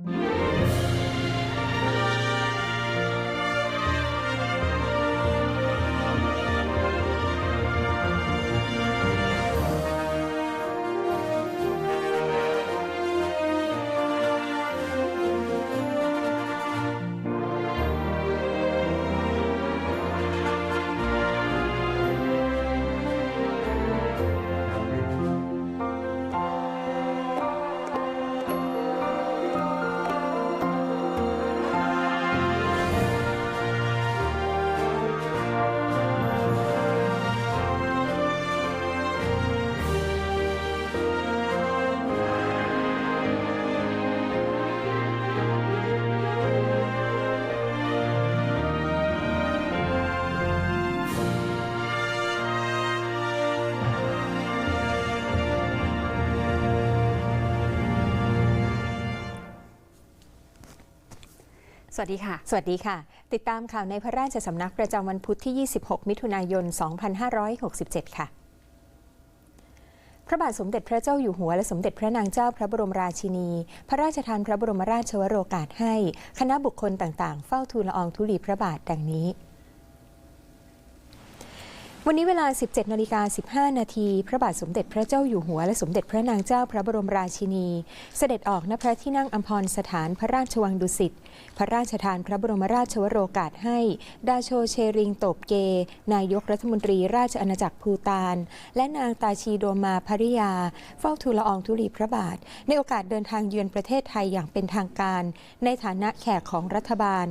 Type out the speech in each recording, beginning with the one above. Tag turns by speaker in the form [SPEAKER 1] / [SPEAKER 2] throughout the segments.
[SPEAKER 1] Mm-hmm. สวัสดีค่ะ
[SPEAKER 2] สวัสดีค่ะ ติดตามข่าวในพระราชสำนักประจำวันพุธที่ 26 มิถุนายน 2567 ค่ะพระบาทสมเด็จพระเจ้าอยู่หัวและสมเด็จพระนางเจ้าพระบรมราชินี พระราชทานพระบรมราชวโรกาสให้ คณะบุคคลต่างๆ เฝ้าทูลละอองธุลีพระบาทดังนี้ วันนี้เวลา 17นาฬิกา15 นาทีพระบาทสมเด็จพระเจ้าอยู่หัวและสมเด็จพระนางเจ้าพระบรมราชินี เสด็จออกณพระที่นั่งอัมพรสถานพระราชวังดุสิต พระราชทานพระบรมราชวโรกาสให้ ดาโชเชริงโตบเก นายกรัฐมนตรีราชอาณาจักรภูตาน และนางตาชีโดมาภริยา เฝ้าทูลละอองธุลีพระบาท ในโอกาสเดินทางเยือนประเทศไทยอย่างเป็นทางการ ในฐานะแขกของรัฐบาล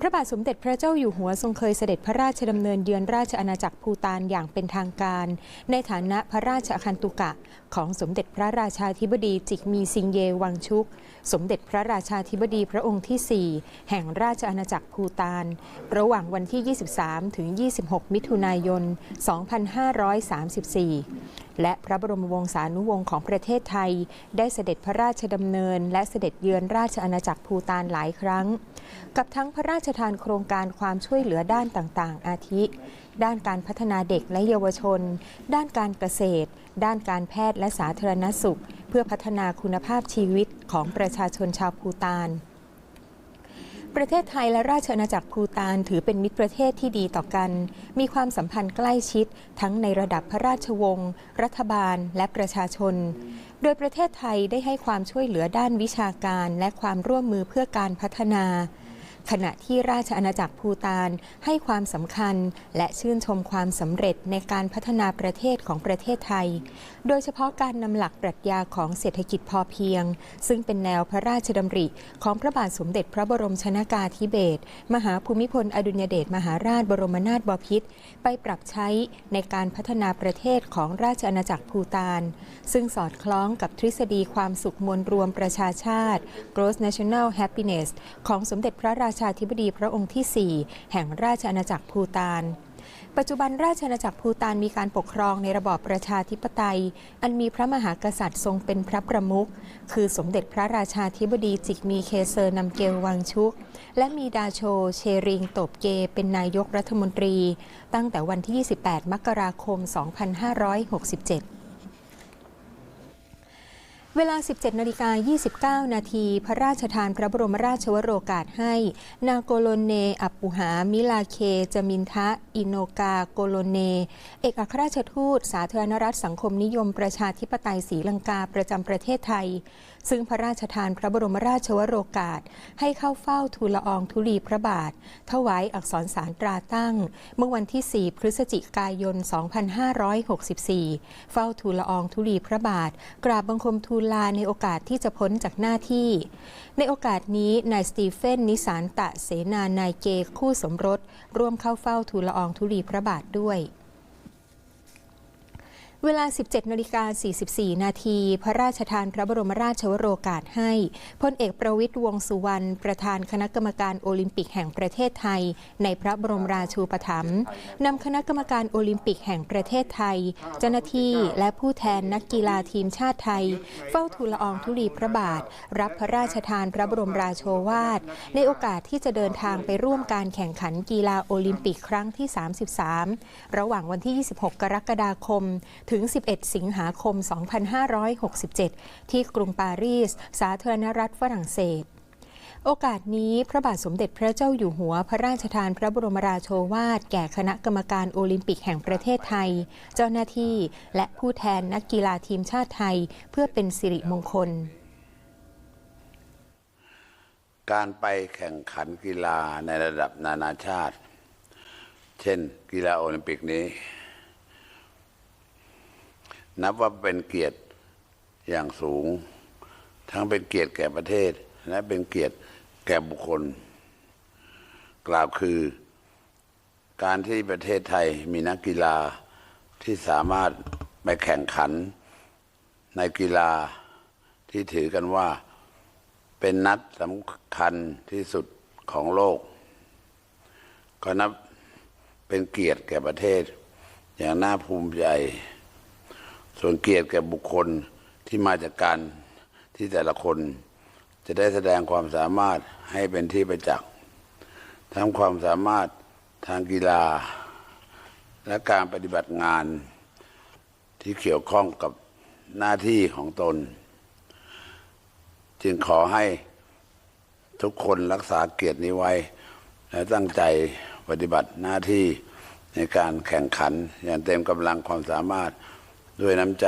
[SPEAKER 2] พระบาทสมเด็จพระเจ้าอยู่หัวทรงเคยเสด็จพระราชดำเนินเยือนราชอาณาจักรภูตานอย่างเป็นทางการ ในฐานะพระราชอาคันตุกะ ของสมเด็จพระราชาธิบดีจิกมีซิงเยวังชุก สมเด็จพระราชาธิบดีพระองค์ที่ 4 แห่งราชอาณาจักรภูตาน ระหว่างวันที่ 23 ถึง 26 มิถุนายน 2534 และพระบรมวงศานุวงศ์ของประเทศไทย ได้เสด็จพระราชดำเนิน และเสด็จเยือนราชอาณาจักรภูตานหลายครั้ง กับทั้งพระราชทานโครงการความช่วยเหลือด้านต่างๆ อาทิ ด้านการพัฒนาเด็กและเยาวชน ด้านการเกษตร ด้านการแพทย์และสาธารณสุข เพื่อพัฒนาคุณภาพชีวิตของประชาชนชาวภูตาน ประเทศไทยและราชอาณาจักรภูตานถือเป็นมิตรประเทศที่ดีต่อกัน มีความสัมพันธ์ใกล้ชิด ทั้งในระดับพระราชวงศ์ รัฐบาล และประชาชน โดยประเทศไทยได้ให้ความช่วยเหลือด้านวิชาการและความร่วมมือเพื่อการพัฒนา ขณะที่ราชอาณาจักรภูตานให้ความสำคัญ และชื่นชมความสำเร็จในการพัฒนาประเทศของประเทศไทย โดยเฉพาะการนำหลักปรัชญาของเศรษฐกิจพอเพียง ซึ่งเป็นแนวพระราชดำริของพระบาทสมเด็จพระบรมชนากาธิเบศรมหาภูมิพลอดุลยเดชมหาราชบรมนาถบพิตรไปปรับใช้ในการพัฒนาประเทศของราชอาณาจักรภูตาน ซึ่งสอดคล้องกับทฤษฎีความสุขมวลรวมประชาชาติ Gross National Happiness ของสมเด็จพระราชชาธิบดีพระองค์ที่ 4 แห่งราชอาณาจักรภูตาน ปัจจุบันราชอาณาจักรภูตานมีการปกครองในระบอบประชาธิปไตย อันมีพระมหากษัตริย์ทรงเป็นพระประมุข คือสมเด็จพระราชาธิบดีจิกมีเคเซอร์นำเกลวังชุก และมีดาโช เชริงโตบเกเป็นนายกรัฐมนตรี ตั้งแต่วันที่ 28 มกราคม 2567 เวลา 17นาฬิกา29 นาที พระราชทานพระบรมราชวโรกาสให้ นาโกโลเน อัปปุหา มิลาเค จมินทะ อินโนกาโกโลเน เอกอัครราชทูต สาธารณรัฐสังคมนิยมประชาธิปไตยศรีลังกาประจำประเทศไทย ซึ่งพระราชทานพระบรมราชวโรกาส ให้เข้าเฝ้าทูลละอองธุลีพระบาท ถวายอักษรสารตราตั้ง เมื่อวันที่ 4 พฤศจิกายน 2564 เฝ้าทูลละอองธุลีพระบาท กราบบังคมทูลลาในโอกาสที่จะพ้นจากหน้าที่ ในโอกาสนี้นายสตีเฟนนิสานตะเสนานายเกคู่สมรส ร่วมเข้าเฝ้าทูลละอองธุลีพระบาทด้วย เวลา 17นาฬิกา44 นาที พระราชทานพระบรมราชวโรกาสให้พลเอกประวิตรวงสุวรรณ ประธานคณะกรรมการโอลิมปิกแห่งประเทศไทย ในพระบรมราชูปถัมภ์นำคณะกรรมการโอลิมปิกแห่งประเทศไทย เจ้าหน้าที่และผู้แทนนักกีฬาทีมชาติไทย เฝ้าทูลละอองธุลีพระบาท รับพระราชทานพระบรมราโชวาท ในโอกาสที่จะเดินทางไปร่วมการแข่งขันกีฬาโอลิมปิกครั้งที่ 33 ระหว่างวันที่ 26 กรกฎาคมถึง 11 สิงหาคม 2567 ที่กรุงปารีส สาธารณรัฐฝรั่งเศสโอกาสนี้พระบาทสมเด็จพระเจ้าอยู่หัว พระราชทานพระบรมราโชวาทแก่คณะกรรมการโอลิมปิกแห่งประเทศไทย เจ้าหน้าที่และผู้แทนนักกีฬาทีมชาติไทยเพื่อเป็นสิริมงคล
[SPEAKER 1] การไปแข่งขันกีฬาในระดับนานาชาติ เช่นกีฬาโอลิมปิกนี้ นับว่าเป็นเกียรติอย่างสูง ทั้งเป็นเกียรติแก่ประเทศ และเป็นเกียรติแก่บุคคล กล่าวคือ การที่ประเทศไทยมีนักกีฬาที่สามารถไปแข่งขันในกีฬาที่ถือกันว่า เป็นนัดสำคัญที่สุดของโลก ก็นับเป็นเกียรติแก่ประเทศอย่างน่าภูมิใจ ส่วนเกียรติแก่บุคคลที่มาจากการที่แต่ละคน จะได้แสดงความสามารถให้เป็นที่ประจักษ์ทั้งความสามารถทางกีฬา และการปฏิบัติงานที่เกี่ยวข้องกับหน้าที่ของตน จึงขอให้ทุกคนรักษาเกียรตินี้ไว้ และตั้งใจปฏิบัติหน้าที่ในการแข่งขันอย่างเต็มกำลังความสามารถ ด้วยน้ำใจ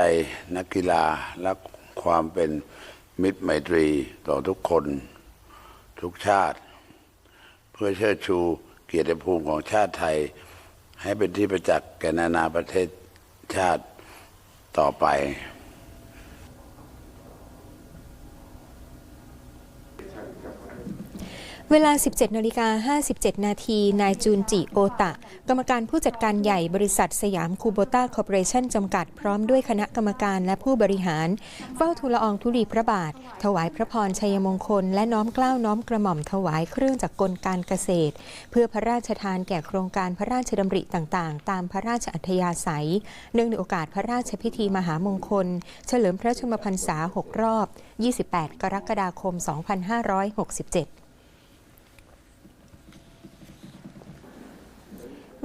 [SPEAKER 1] นักกีฬาและความเป็นมิตรไมตรีต่อทุกคน ทุกชาติ เพื่อเชิดชูเกียรติภูมิของชาติไทย ให้เป็นที่ประจักษ์แก่นานาประเทศชาติต่อไป
[SPEAKER 2] เวลา 17นาฬิกา57 นาที นายจูนจิโอตะ กรรมการผู้จัดการใหญ่บริษัทสยามคูโบต้าคอร์ปอเรชั่นจำกัด พร้อมด้วยคณะกรรมการและผู้บริหาร เฝ้าทูลละอองธุลีพระบาท ถวายพระพรชัยมงคล และน้อมเกล้าน้อมกระหม่อมถวายเครื่องจักรกลการเกษตร เพื่อพระราชทานแก่โครงการพระราชดำริต่างๆ ตามพระราชอัธยาศัย เนื่องในโอกาสพระราชพิธีมหามงคล เฉลิมพระชนมพรรษา 6 รอบ 28 กรกฎาคม 2567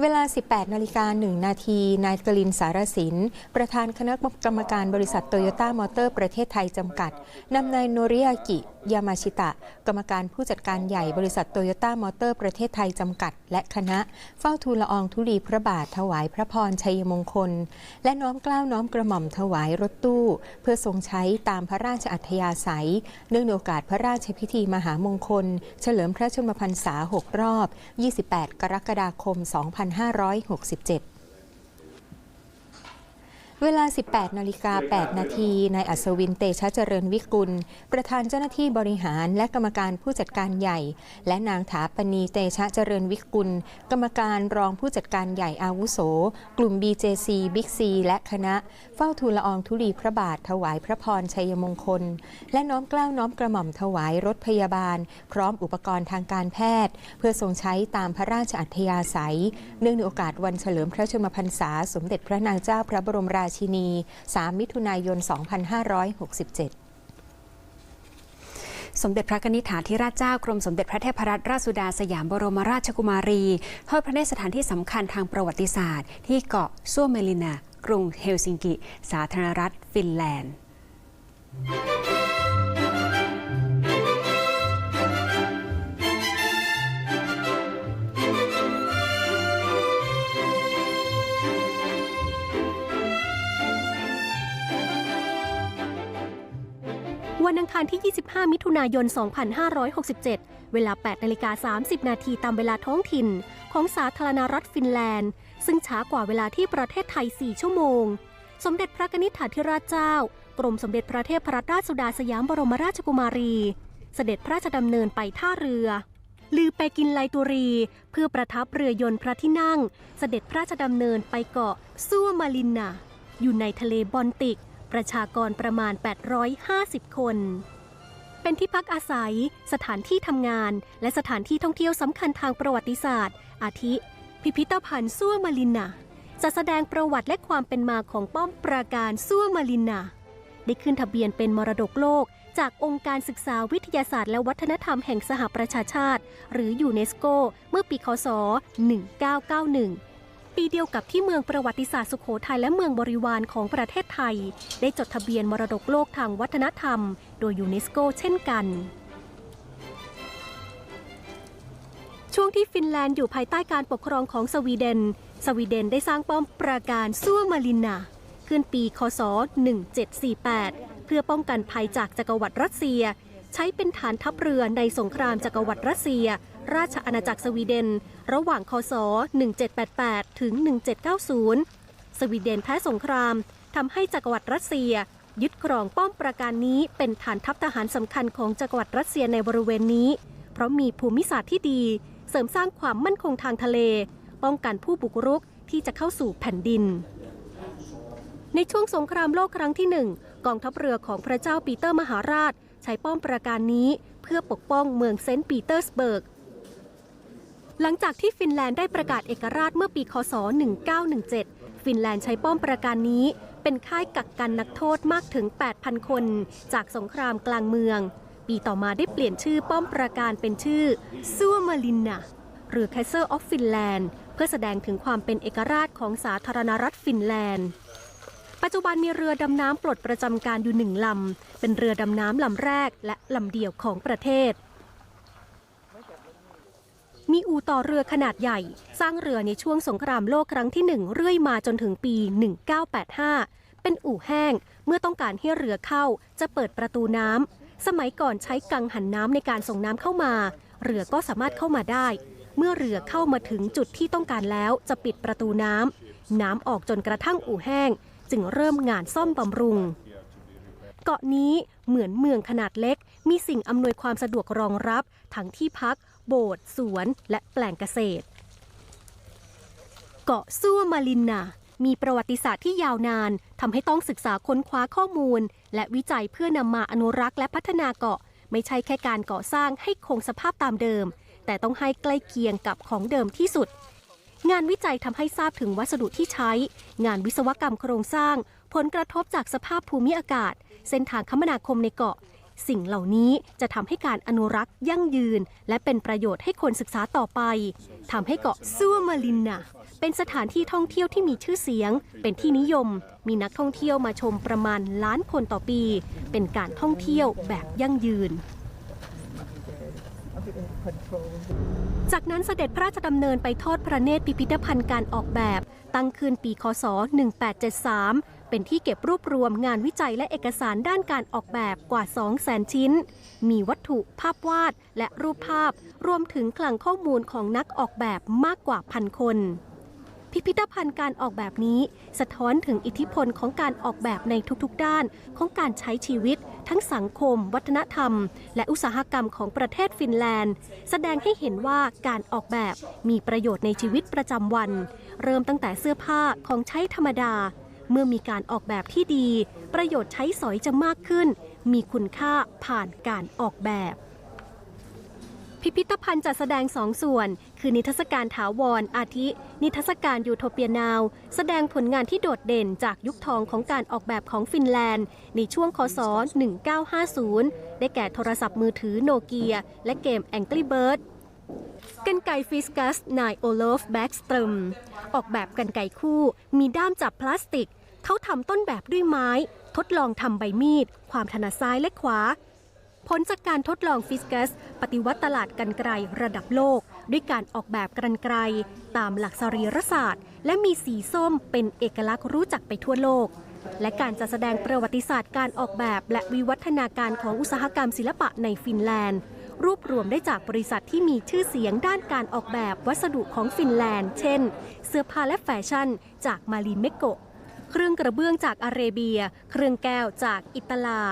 [SPEAKER 2] เวลา 18 นาฬิกา 1 นาที นายกลินสารสิน ประธานคณะกรรมการบริษัทโตโยต้ามอเตอร์ประเทศไทยจำกัด นำนายโนริยากิ ยามาชิตะ กรรมการผู้จัดการใหญ่บริษัทโตโยต้ามอเตอร์ประเทศไทยจำกัด และคณะ เฝ้าทูลละอองธุลีพระบาทถวายพระพรชัยมงคล และน้อมกล้าวน้อมกระหม่อมถวายรถตู้ เพื่อทรงใช้ตามพระราชอัธยาศัย เนื่องในโอกาสพระราชพิธีมหามงคล เฉลิมพระชนมพรรษา 6 รอบ 28 กรกฎาคม 2567 เวลา 18 นาฬิกา 8 นาที นายอัศวินเตชะเจริญวิกุล ประธานเจ้าหน้าที่บริหารและกรรมการผู้จัดการใหญ่ และนางถาปณีเตชะเจริญวิกุล กรรมการรองผู้จัดการใหญ่อาวุโส กลุ่ม BJC บิ๊กซีและคณะ เฝ้าทูลละอองธุลีพระบาทถวายพระพรชัยมงคล และน้อมเกล้าน้อมกระหม่อมถวายรถพยาบาล พร้อมอุปกรณ์ทางการแพทย์ เพื่อทรงใช้ตามพระราชอัธยาศัย เนื่องในโอกาสวันเฉลิมพระชนมพรรษาสมเด็จพระนางเจ้าพระบรมราชินี 3 มิถุนายน 2567
[SPEAKER 3] สมเด็จพระนิษฐาธิราชเจ้ากรมสมเด็จพระเทพรัตนราชสุดาสยามบรมราชกุมารีทอดพระเนตรสถานที่สำคัญทางประวัติศาสตร์ ที่เกาะซัวเมลินา กรุงเฮลซิงกิ สาธารณรัฐ ฟินแลนด์
[SPEAKER 4] วันอังคารที่ 25 มิถุนายน 2567 เวลา 8 นาฬิกา 30 นาทีตามเวลาท้องถิ่น ของสาธารณรัฐฟินแลนด์ ซึ่งช้ากว่าเวลาที่ประเทศไทย 4 ชั่วโมง สมเด็จพระนิษฐาธิราชเจ้า กรมสมเด็จพระเทพรัตนราชสุดาสยามบรมราชกุมารี เสด็จพระราชดำเนินไปท่าเรือลือไปกินไลตุรี เพื่อประทับเรือยนต์พระที่นั่ง เสด็จพระราชดำเนินไปเกาะซัวมาลินนาอยู่ในทะเลบอลติก ประชากรประมาณ 850 คน เป็นที่พักอาศัย สถานที่ทำงาน และสถานที่ท่องเที่ยวสำคัญทางประวัติศาสตร์ อาทิ พิพิธภัณฑ์ซัวมาลินนาจะแสดงประวัติและความเป็นมาของป้อมปราการซัวมาลินนาได้ขึ้นทะเบียนเป็นมรดกโลก จากองค์การศึกษาวิทยาศาสตร์และวัฒนธรรมแห่งสหประชาชาติ หรือยูเนสโก เมื่อปีคศ 1991 ปีเดียวกับที่เมืองประวัติศาสตร์สุโขทัยและเมืองบริวารของประเทศไทย ได้จดทะเบียนมรดกโลกทางวัฒนธรรม โดยยูเนสโกเช่นกันช่วงที่ฟินแลนด์อยู่ภายใต้การปกครองของสวีเดน สวีเดนได้สร้างป้อมปราการซัวมาลินนาขึ้นปี คศ 1748 เพื่อป้องกันภัยจากจักรวรรดิรัสเซีย ใช้เป็นฐานทัพเรือในสงครามจักรวรรดิรัสเซีย ราชอาณาจักรสวีเดน ระหว่างคศ 1788 ถึง 1790 สวีเดนแพ้สงครามทำให้จักรวรรดิรัสเซีย ยึดครองป้อมปราการนี้เป็นฐานทัพทหารสำคัญของจักรวรรดิรัสเซียในบริเวณนี้ เพราะมีภูมิศาสตร์ที่ดี เสริมสร้างความมั่นคงทางทะเล ป้องกันผู้บุกรุกที่จะเข้าสู่แผ่นดิน ในช่วงสงครามโลกครั้งที่หนึ่งกองทัพเรือของพระเจ้าปีเตอร์มหาราช ใช้ป้อมปราการนี้เพื่อปกป้องเมืองเซนต์ปีเตอร์สเบิร์ก หลังจากที่ฟินแลนด์ได้ประกาศเอกราชเมื่อปีคศ 1917 ฟินแลนด์ใช้ป้อมปราการนี้ เป็นค่ายกักกันนักโทษมากถึง 8,000 คน จากสงครามกลางเมือง ปีต่อมาได้เปลี่ยนชื่อป้อมปราการเป็นชื่อซัวมาลินนาหรือ Castle of Finland เพื่อแสดงถึงความเป็นเอกราชของสาธารณรัฐฟินแลนด์ปัจจุบันมีเรือดำน้ำปลดประจำการอยู่หนึ่งลำ เป็นเรือดำน้ำลำแรกและลำเดียวของประเทศ มีอู่ต่อเรือขนาดใหญ่ สร้างเรือในช่วงสงครามโลกครั้งที่หนึ่งเรื่อยมาจนถึงปี 1985 เป็นอู่แห้ง เมื่อต้องการให้เรือเข้าจะเปิดประตูน้ำ สมัยก่อนใช้กังหันน้ำในการส่งน้ำเข้ามา เรือก็สามารถเข้ามาได้ เมื่อเรือเข้ามาถึงจุดที่ต้องการแล้วจะปิดประตูน้ำ น้ำออกจนกระทั่งอู่แห้ง จึงเริ่มงานซ่อมบำรุงเกาะนี้เหมือนเมืองขนาดเล็ก มีสิ่งอำนวยความสะดวกรองรับ ทั้งที่พัก โบสถ์สวนและแปลงเกษตร เกาะซัวมาลินนามีประวัติศาสตร์ที่ยาวนานทำให้ต้องศึกษาค้นคว้าข้อมูล และวิจัยเพื่อนำมาอนุรักษ์และพัฒนาเกาะ ไม่ใช่แค่การก่อสร้างให้คงสภาพตามเดิม แต่ต้องให้ใกล้เคียงกับของเดิมที่สุด งานวิจัยทำให้ทราบถึงวัสดุที่ใช้ งานวิศวกรรมโครงสร้าง ผลกระทบจากสภาพภูมิอากาศ เส้นทางคมนาคมในเกาะ สิ่งเหล่านี้จะทำให้การอนุรักษ์ยั่งยืน และเป็นประโยชน์ให้คนศึกษาต่อไปทำให้เกาะซัวมาลินนาเป็นสถานที่ท่องเที่ยวที่มีชื่อเสียง เป็นที่นิยม มีนักท่องเที่ยวมาชมประมาณล้านคนต่อปี เป็นการท่องเที่ยวแบบยั่งยืนจากนั้นเสด็จพระราชดำเนินไปทอดพระเนตรพิพิธภัณฑ์การออกแบบ ตั้งขึ้นปีคศ 1873 เป็นที่เก็บรวบรวมงานวิจัยและเอกสารด้านการออกแบบกว่า 200,000 ชิ้น มีวัตถุภาพวาดและรูปภาพ รวมถึงคลังข้อมูลของนักออกแบบมากกว่าพันคน พิพิธภัณฑ์การออกแบบนี้ สะท้อนถึงอิทธิพลของการออกแบบในทุกๆด้านของการใช้ชีวิต ทั้งสังคม วัฒนธรรม และอุตสาหกรรมของประเทศฟินแลนด์ แสดงให้เห็นว่าการออกแบบมีประโยชน์ในชีวิตประจำวัน เริ่มตั้งแต่เสื้อผ้าของใช้ธรรมดา เมื่อมีการออกแบบที่ดี ประโยชน์ใช้สอยจะมากขึ้น มีคุณค่าผ่านการออกแบบ พิพิธภัณฑ์จัดแสดงสองส่วน คือนิทรรศการถาวรอาทิ นิทรรศการยูโทเปียนาว แสดงผลงานที่โดดเด่นจากยุคทองของการออกแบบของฟินแลนด์ ในช่วงคศ 1950 ได้แก่โทรศัพท์มือถือโนเกีย และเกม Angry Bird กันไกฟิสกัสนายโอลฟแบ็กสตรมออกแบบกันไกคู่ มีด้ามจับพลาสติก เขาทำต้นแบบด้วยไม้ ทดลองทำใบมีด ความถนัดซ้ายและขวา ผลจากการทดลองฟิสกัส ปฏิวัติตลาดกันไกรระดับโลก ด้วยการออกแบบกันไกรตามหลักสรีรศาสตร์ และมีสีส้มเป็นเอกลักษณ์รู้จักไปทั่วโลก และการจัดแสดงประวัติศาสตร์การออกแบบและวิวัฒนาการของอุตสาหกรรมศิลปะในฟินแลนด์ รวบรวมได้จากบริษัทที่มีชื่อเสียงด้านการออกแบบวัสดุของฟินแลนด์ เช่น เสื้อผ้าและแฟชั่น จากมารีเมโกะ เครื่องกระเบื้องจากอาเรเบีย เครื่องแก้วจากอิตาลา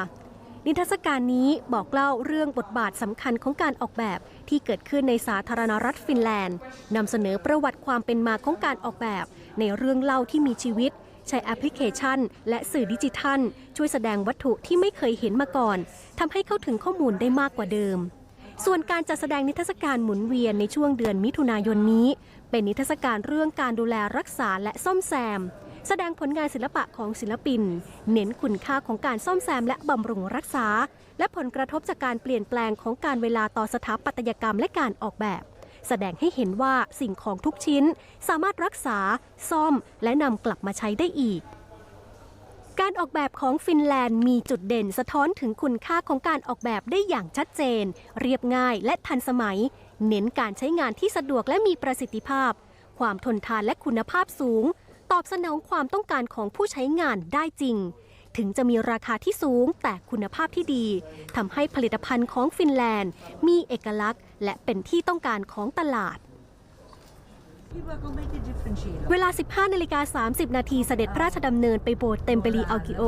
[SPEAKER 4] นิทรรศการนี้บอกเล่าเรื่องบทบาทสำคัญของการออกแบบที่เกิดขึ้นในสาธารณรัฐฟินแลนด์นำเสนอประวัติความเป็นมาของการออกแบบ ในเรื่องเล่าที่มีชีวิตใช้แอปพลิเคชัน และสื่อดิจิทัล ช่วยแสดงวัตถุที่ไม่เคยเห็นมาก่อนทำให้เข้าถึงข้อมูลได้มากกว่าเดิม ส่วนการจัดแสดงนิทรรศการหมุนเวียนในช่วงเดือนมิถุนายนนี้ เป็นนิทรรศการเรื่องการดูแลรักษาและซ่อมแซม แสดงผลงานศิลปะของศิลปิน เน้นคุณค่าของการซ่อมแซมและบำรุงรักษา และผลกระทบจากการเปลี่ยนแปลงของการเวลาต่อสถาปัตยกรรมและการออกแบบ แสดงให้เห็นว่าสิ่งของทุกชิ้น สามารถรักษา ซ่อม และนำกลับมาใช้ได้อีก การออกแบบของฟินแลนด์มีจุดเด่นสะท้อนถึงคุณค่าของการออกแบบได้อย่างชัดเจน เรียบง่ายและทันสมัย เน้นการใช้งานที่สะดวกและมีประสิทธิภาพ ความทนทานและคุณภาพสูง ตอบสนองความต้องการของผู้ใช้งานได้จริง ถึงจะมีราคาที่สูงแต่คุณภาพที่ดีทำให้ผลิตภัณฑ์ของฟินแลนด์ มีเอกลักษณ์ และเป็นที่ต้องการของตลาด เวลา 15นาฬิกา30 นาทีเสด็จพระราชดำเนินไปโบสถ์เตมเปรีอัลกิโอ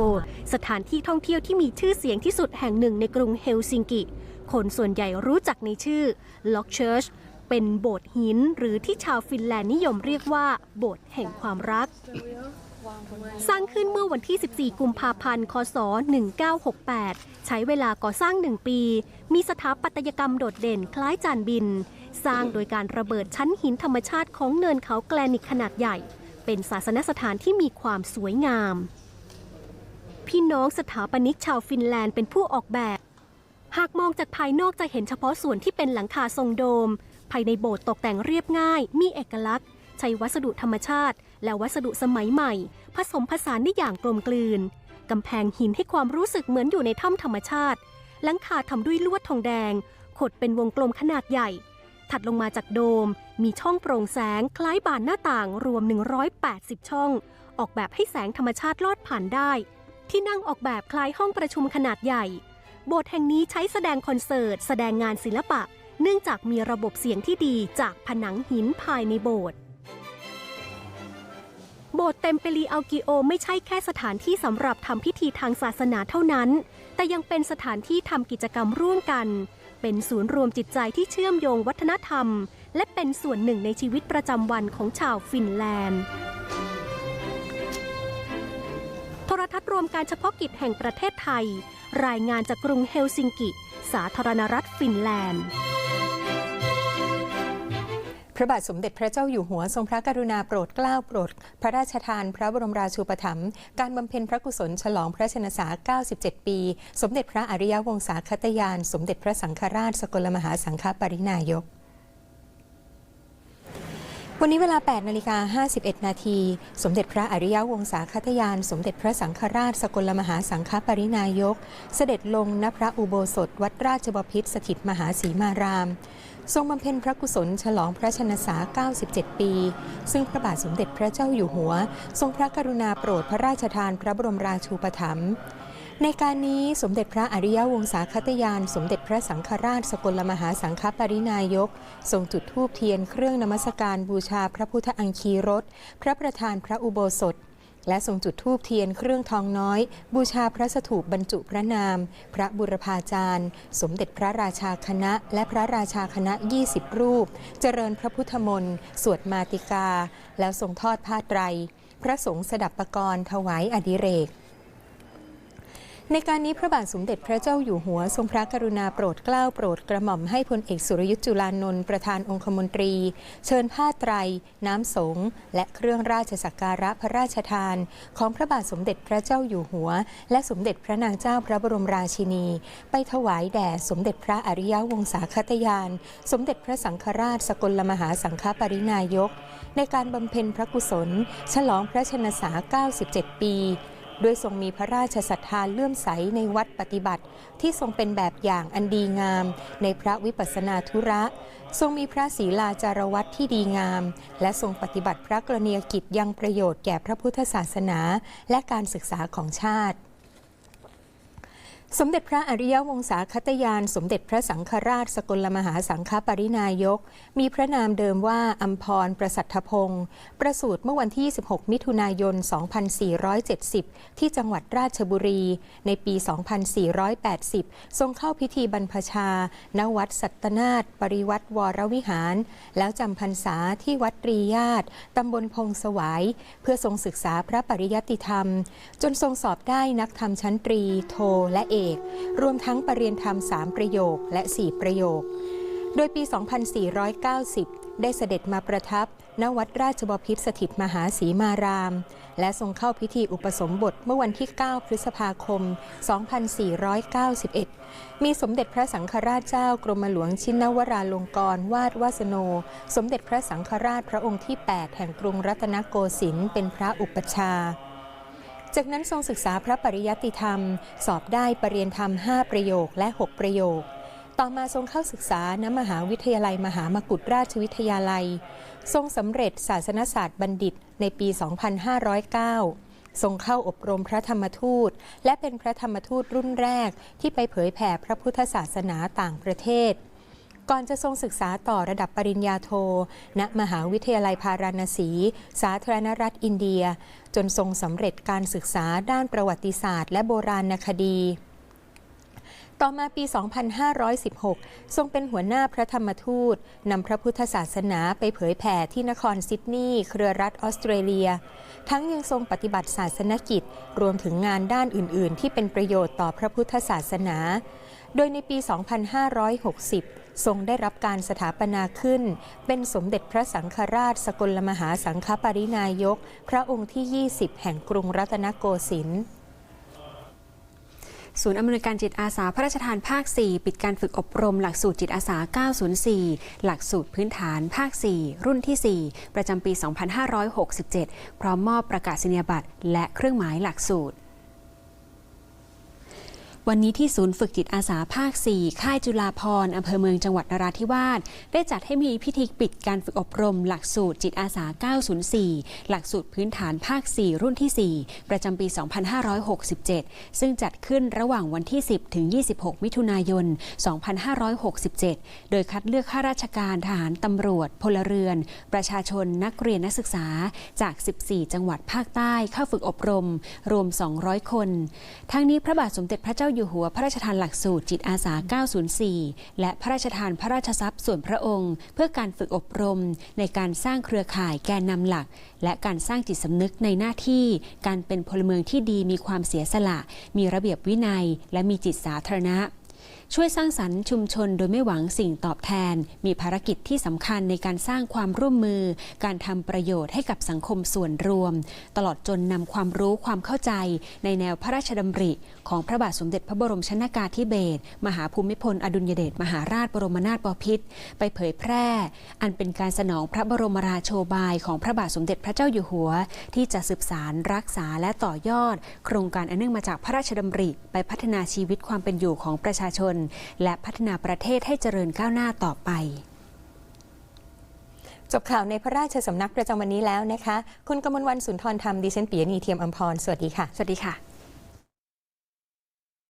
[SPEAKER 4] สถานที่ท่องเที่ยวที่มีชื่อเสียงที่สุดแห่งหนึ่งในกรุงเฮลซิงกิ คนส่วนใหญ่รู้จักในชื่อล็อกเชิร์ชเป็นโบสถ์หินหรือที่ชาวฟินแลนด์นิยมเรียกว่า โบสถ์แห่งความรัก สร้างขึ้นเมื่อวันที่ 14 กุมภาพันธ์ คศ 1968 ใช้เวลาก่อสร้าง 1 ปี มีสถาปัตยกรรมโดดเด่นคล้ายจานบิน สร้างโดยการระเบิดชั้นหินธรรมชาติของเนินเขาแกลนิกขนาดใหญ่ เป็นศาสนสถานที่มีความสวยงาม พี่น้องสถาปนิกชาวฟินแลนด์เป็นผู้ออกแบบ หากมองจากภายนอกจะเห็นเฉพาะส่วนที่เป็นหลังคาทรงโดม ภายในโบสถ์ตกแต่งเรียบง่าย มีเอกลักษณ์ ใช้วัสดุธรรมชาติ และวัสดุสมัยใหม่ ผสมผสานได้อย่างกลมกลืนกำแพงหินให้ความรู้สึกเหมือนอยู่ในถ้ำธรรมชาติ หลังคาทำด้วยลวดทองแดง ขดเป็นวงกลมขนาดใหญ่ ถัดลงมาจากโดม มีช่องโปร่งแสงคล้ายบานหน้าต่างรวม 180 ช่อง ออกแบบให้แสงธรรมชาติลอดผ่านได้ ที่นั่งออกแบบคล้ายห้องประชุมขนาดใหญ่ โบสถ์แห่งนี้ใช้แสดงคอนเสิร์ต แสดงงานศิลปะ เนื่องจากมีระบบเสียงที่ดีจากผนังหินภายในโบสถ์โบสถ์เต็มเปรีอัลกิโอไม่ใช่แค่สถานที่สำหรับทำพิธีทางศาสนาเท่านั้น แต่ยังเป็นสถานที่ทำกิจกรรมร่วมกัน เป็นศูนย์รวมจิตใจที่เชื่อมโยงวัฒนธรรม และเป็นส่วนหนึ่งในชีวิตประจำวันของชาวฟินแลนด์ โทรทัศน์รวมการเฉพาะกิจแห่งประเทศไทย รายงานจากกรุงเฮลซิงกิ สาธารณรัฐฟินแลนด์
[SPEAKER 2] พระบาทสมเด็จพระเจ้าอยู่หัวทรงพระกรุณาโปรดเกล้าโปรด พระราชทานพระบรมราชูปถัมภ์การบำเพ็ญพระกุศลฉลองพระชนษา 97 ปี สมเด็จพระอริยวงศาคตยาน สมเด็จพระสังฆราชสกลมหาสังฆปรินายกวันนี้เวลา 8 นาฬิกา 51 นาที สมเด็จพระอริยวงศาคตยาน สมเด็จพระสังฆราชสกลมหาสังฆปรินายก เสด็จลงณพระอุโบสถ วัดราชบพิตรสถิตมหาสีมาราม ทรงบำเพ็ญพระกุศลฉลองพระชนษา 97 ปี ซึ่งพระบาทสมเด็จพระเจ้าอยู่หัว ทรงพระกรุณาโปรดพระราชทานพระบรมราชูปถัมภ์ในการนี้สมเด็จพระอริยวงศาคตยาน สมเด็จพระสังฆราชสกลมหาสังฆปรินายก ทรงจุดธูปเทียนเครื่องนมัสการบูชาพระพุทธอังคีรสพระประธานพระอุโบสถ และทรงจุดธูปเทียนเครื่องทองน้อย บูชาพระสถูปบรรจุพระนาม พระบุรพาจารย์ สมเด็จพระราชาคณะ และพระราชาคณะ 20 รูป เจริญพระพุทธมนต์สวดมาติกา แล้วทรงทอดผ้าไตร พระสงฆ์สดับประกรณ์ถวายอดิเรก ในการนี้พระบาทสมเด็จพระเจ้าอยู่หัว ทรงพระกรุณาโปรดเกล้าโปรดกระหม่อมให้พลเอกสุรยุทธ์จุลานนท์ประธานองคมนตรี เชิญผ้าไตร น้ำสงและเครื่องราชสักการะพระราชทาน ของพระบาทสมเด็จพระเจ้าอยู่หัว และสมเด็จพระนางเจ้าพระบรมราชินี ไปถวายแด่สมเด็จพระอริยวงศาคตยาน สมเด็จพระสังฆราชสกลมหาสังฆปรินายก ในการบำเพ็ญพระกุศล ฉลองพระชนษา97 ปี ด้วยทรงมีพระราชศรัทธาเลื่อมใสในวัดปฏิบัติ ที่ทรงเป็นแบบอย่างอันดีงาม ในพระวิปัสสนาธุระ ทรงมีพระศีลาจารวัตที่ดีงาม และทรงปฏิบัติพระกรณียกิจยังประโยชน์แก่พระพุทธศาสนา และการศึกษาของชาติ สมเด็จพระอริยวงศาคตยาน สมเด็จพระสังฆราช สกลมหาสังฆปรินายก มีพระนามเดิมว่าอัมพร ประสัทธพงศ์ประสูติเมื่อวันที่ 16 มิถุนายน 2470 ที่จังหวัดราชบุรี ในปี 2480 ทรงเข้าพิธีบรรพชา ณ วัดสัตนาถปริวัติวรวิหาร แล้วจำพรรษาที่วัดตรีญาติตำบลพงสวาย เพื่อทรงศึกษาพระปริยัติธรรม จนทรงสอบได้นักธรรมชั้นตรี โทและเอกรวมทั้งปรริญญาธรรม 3 ประโยคและ 4 ประโยค โดยปี 2490 ได้เสด็จมาประทับ ณ วัดราชบพิตรสถิตมหาศรีมาราม และทรงเข้าพิธีอุปสมบทเมื่อวันที่ 9 พฤษภาคม 2491 มีสมเด็จพระสังฆราชเจ้ากรมหลวงชินวราลงกรณวาดวาสโน สมเด็จพระสังฆราชพระองค์ที่ 8 แห่งกรุงรัตนโกสินทร์เป็นพระอุปชา จากนั้นทรงศึกษาพระปริยัติธรรม สอบได้ปรริญญาธรรม 5 ประโยคและ 6 ประโยค ต่อมาทรงเข้าศึกษาณมหาวิทยาลัยมหามกุฏราชวิทยาลัย ทรงสำเร็จศาสนศาสตร์บัณฑิตในปี 2509 ทรงเข้าอบรมพระธรรมทูต และเป็นพระธรรมทูตรุ่นแรกที่ไปเผยแผ่พระพุทธศาสนาต่างประเทศ ก่อนจะทรงศึกษาต่อระดับปริญญาโท ณ มหาวิทยาลัยพาราณสี สาธารณรัฐอินเดีย จนทรงสำเร็จการศึกษาด้านประวัติศาสตร์ และโบราณคดีต่อมาปี 2516 ทรงเป็นหัวหน้าพระธรรมทูตนำพระพุทธศาสนาไปเผยแผ่ที่นครซิดนีย์ เครือรัฐออสเตรเลีย ทั้งยังทรงปฏิบัติศาสนกิจ รวมถึงงานด้านอื่น ๆ ที่เป็นประโยชน์ต่อพระพุทธศาสนา โดยในปี 2560 ทรงได้รับการสถาปนาขึ้น เป็นสมเด็จพระสังฆราชสกลมหาสังฆปรินายก พระองค์ที่ 20 แห่งกรุงรัตนโกสินทร์
[SPEAKER 3] ศูนย์อำนวยการจิตอาสาพระราชทานภาค 4 ปิดการฝึกอบรมหลักสูตรจิตอาสา 904 หลักสูตรพื้นฐานภาค 4 รุ่นที่ 4 ประจำปี 2567 พร้อมมอบประกาศนียบัตรและเครื่องหมายหลักสูตร วันนี้ที่ศูนย์ฝึกจิตอาสาภาค 4 ค่ายจุฬาภรอำเภอเมืองจังหวัดนราธิวาส ได้จัดให้มีพิธีปิดการฝึกอบรม หลักสูตรจิตอาสา 904 หลักสูตรพื้นฐานภาค 4 รุ่นที่ 4 ประจำปี 2567 ซึ่งจัดขึ้นระหว่างวันที่ 10 ถึง 26 มิถุนายน 2567 โดยคัดเลือกข้าราชการทหารตำรวจ พลเรือน ประชาชนนักเรียนนักศึกษาจาก 14 จังหวัดภาคใต้เข้าฝึกอบรม รวม 200 คน ทั้งนี้พระบาทสมเด็จพระเจ้าอยู่หัวพระราชทานหลักสูตรจิตอาสา 904 และพระราชทานพระราชทรัพย์ส่วนพระองค์ เพื่อการฝึกอบรมในการสร้างเครือข่ายแกนนำหลัก และการสร้างจิตสำนึกในหน้าที่ การเป็นพลเมืองที่ดีมีความเสียสละ มีระเบียบวินัย และมีจิตสาธารณะ ช่วยสร้างสรรค์ชุมชนโดยไม่หวังสิ่งตอบแทน มีภารกิจที่สำคัญในการสร้างความร่วมมือ การทำประโยชน์ให้กับสังคมส่วนรวม ตลอดจนนำความรู้ความเข้าใจ ในแนวพระราชดำริ ของพระบาทสมเด็จพระบรมชนากาธิเบศรมหาภูมิพลอดุลยเดชมหาราชบรมนาถบพิตรไปเผยแพร่ อันเป็นการสนองพระบรมราโชบายของพระบาทสมเด็จพระเจ้าอยู่หัว ที่จะสืบสารรักษาและต่อยอด โครงการอันเนื่องมาจากพระราชดำริ ไปพัฒนาชีวิตความเป็นอยู่ของประชาชนน และพัฒนาประเทศให้เจริญก้าวหน้าต่อไป
[SPEAKER 2] จบข่าวในพระราชสำนักประจำวันนี้แล้วนะคะ คุณกมลวันสุนทรธรรมดิฉันปียนีเทียมอัมพร สวัสดีค่ะ
[SPEAKER 3] สวัสดีค่ะ